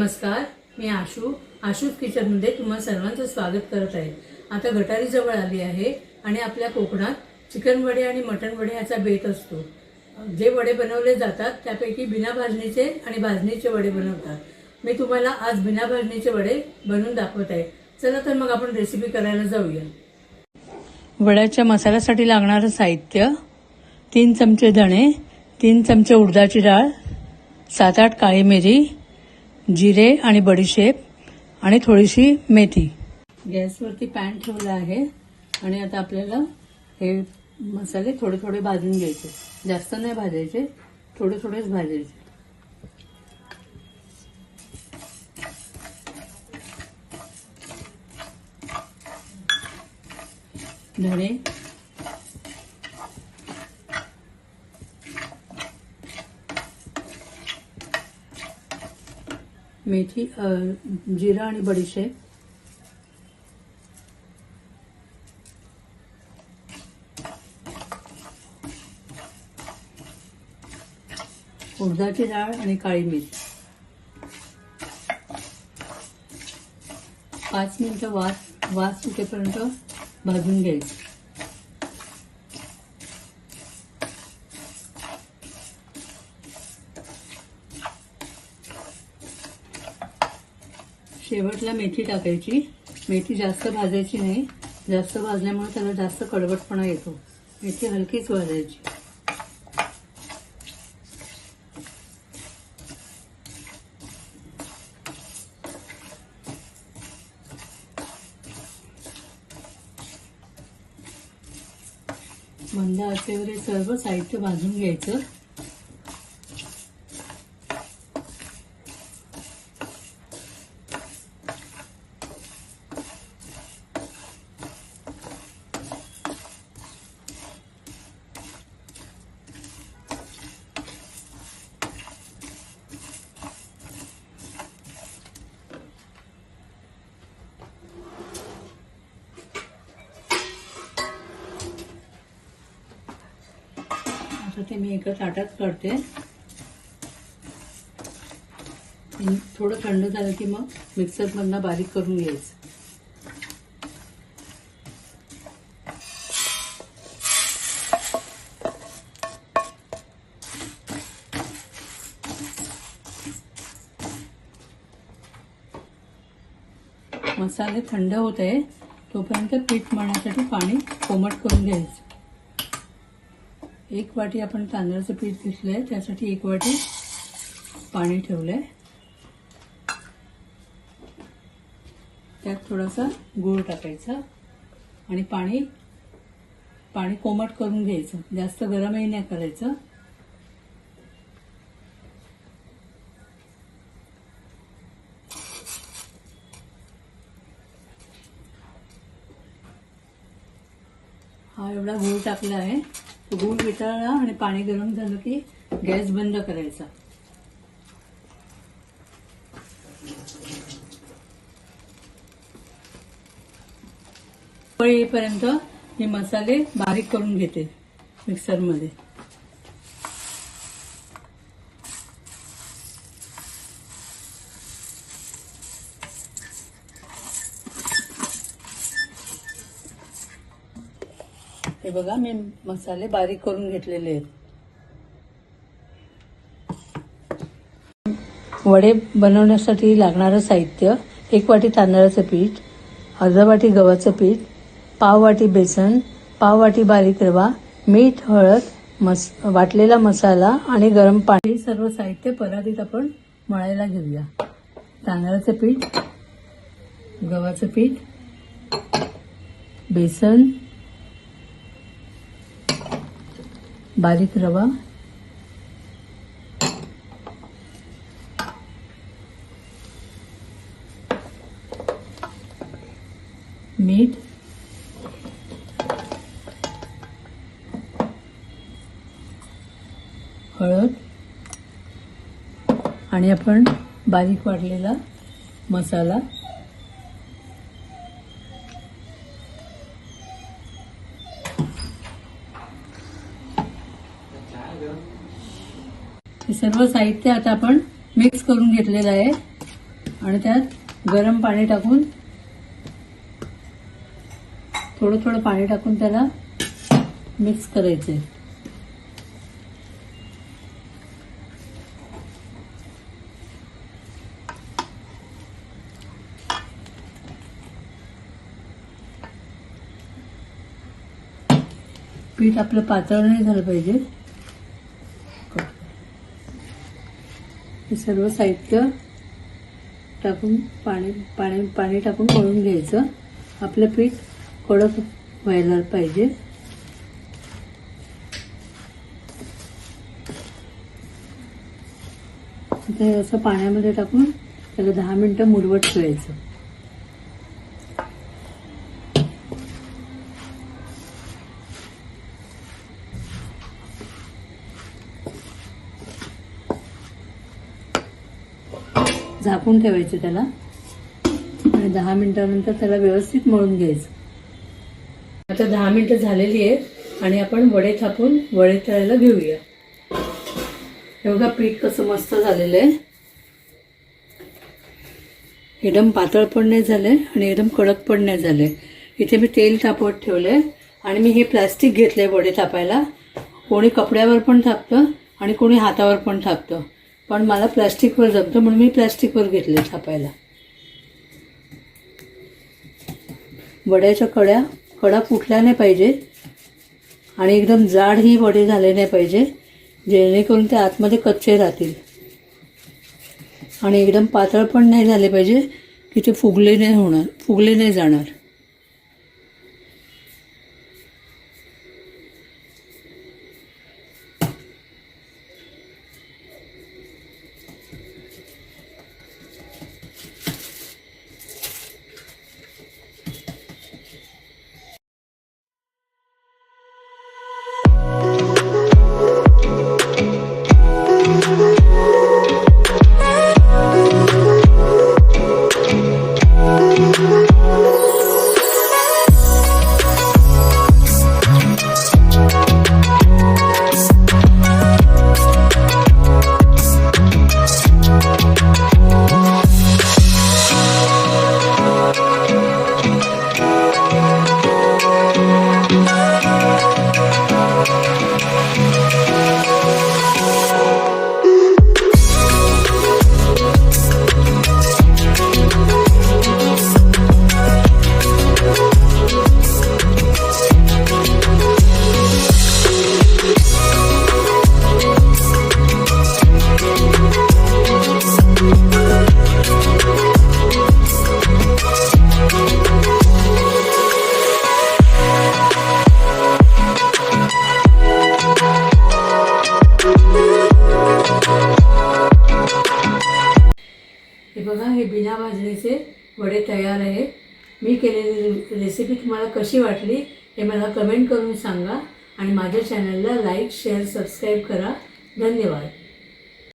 नमस्कार मी आशू. आशू किचनमध्ये तुम्हा सर्वांचं स्वागत करत आहे. आता गटारी जवळ आली आहे आणि आपल्या कोकणात चिकन वडे आणि मटण वडे याचा बेत असतो. जे वडे बनवले जातात त्यापैकी बिना भाजणीचे आणि भाजणीचे वडे बनवतात. मी तुम्हाला आज बिना भाजणीचे वडे बनवून दाखवत आहे. चला तर मग आपण रेसिपी करायला जाऊया. वड्याच्या मसाल्यासाठी लागणारं साहित्य तीन चमचे धणे तीन चमचे उडदाची डाळ सात आठ काळी मिरी जिरे आणि बडीशेप आणि थोडीशी मेथी. गॅसवरती पॅन ठेवला आहे आणि आता आपल्याला हे मसाले थोडे थोडे भाजून घ्यायचे. जास्त नाही भाजायचे थोडे थोडेच भाजायचे. धणे मेथी अ, जिरा आणि बडीशेप उडदाची डाळ आणि काळी मिरी पाच मिनिटं वास वास सुटेपर्यंत भाजून घ्यायचं शेवटला मेथी टाकायची. मेथी जास्त भाजायची नाही. जास्त भाजल्यामुळे त्याला जास्त कडवटपणा येतो. मेथी हलकीच भाजायची. मंद आचेवर हे सर्व साहित्य भाजून घ्यायचं. ते मी एका ताटात काढते थोडं थंड झालं की मग मिक्सरमधनं बारीक करून घ्यायचं. मसाले थंड होत आहे तोपर्यंत पीठ मळण्यासाठी पाणी कोमट करून घ्यायचं. एक वाटी आपण तांदळाचं पीठ घेतलंय. त्यासाठी एक वाटी पाणी ठेवलंय. त्यात थोडासा गूळ टाकायचा आणि पाणी पाणी कोमट करून घ्यायचं. जास्त गरमही नाही करायचं. हा एवढा गूळ टाकला आहे. गूळ वितळला आणि पाणी गरम झालं की गॅस बंद करायचा. येईपर्यंत हे मसाले बारीक करून घेते मिक्सरमध्ये. हे बघा मी मसाले बारीक करून घेतलेले आहेत. वडे बनवण्यासाठी लागणारं साहित्य एक वाटी तांदळाचं पीठ अर्धा वाटी गव्हाचं पीठ पाव वाटी बेसन पाव वाटी बारीक रवा मीठ हळद मस वाटलेला मसाला आणि गरम पाणी. हे सर्व साहित्य परातीत आपण मळायला घेऊया. तांदळाचं पीठ गव्हाचं पीठ बेसन बारीक रवा. मीठ. हळद. आणि आपण बारीक वाटलेला मसाला. सर्व साहित्य आता आपण मिक्स करून घेतलेलं आहे. आणि त्यात गरम पाणी टाकून थोडं थोडं पाणी टाकून त्याला मिक्स करायचे पीठ आपलं पातळ नाही झालं पाहिजे. सर्व साहित्य टाकून पाणी पाणी पाणी टाकून कळून घ्यायचं. आपलं पीठ कडक व्हायला पाहिजे. ते असं पाण्यामध्ये टाकून त्याला दहा मिनटं मुरवट ठेवायचं. झाकून ठेवायचं त्याला. आणि दहा मिनिटानंतर त्याला व्यवस्थित मळून घ्यायचं. आता दहा मिनिटं झालेली आहेत आणि आपण वडे थापून वडे तळायला घेऊया. हे बघा पीठ कसं मस्त झालेलं आहे. एकदम पातळ पण नाही झाले आणि एकदम कडक पण नाही झाले इथे मी तेल तापवत ठेवले आणि मी हे प्लॅस्टिक आहे वडे थापायला. कोणी कपड्यावर पण थापतं आणि कोणी हातावर पण थापतं. पण मला प्लॅस्टिकवर जमतं म्हणून मी प्लॅस्टिकवर घेतले छापायला. वड्याच्या कड्या कडा फुटल्या नाही पाहिजे आणि एकदम जाडही वडे झाले नाही पाहिजे जेणेकरून ते आतमध्ये कच्चे राहतील. आणि एकदम पातळ पण नाही झाले पाहिजे की ते फुगले नाही होणार फुगले नाही जाणार. वडे तयार आहेत. मी केलेली रेसिपी तुम्हाला कशी वाटली हे मला कमेंट करून सांगा आणि माझ्या चॅनलला लाईक शेअर सबस्क्राईब करा. धन्यवाद.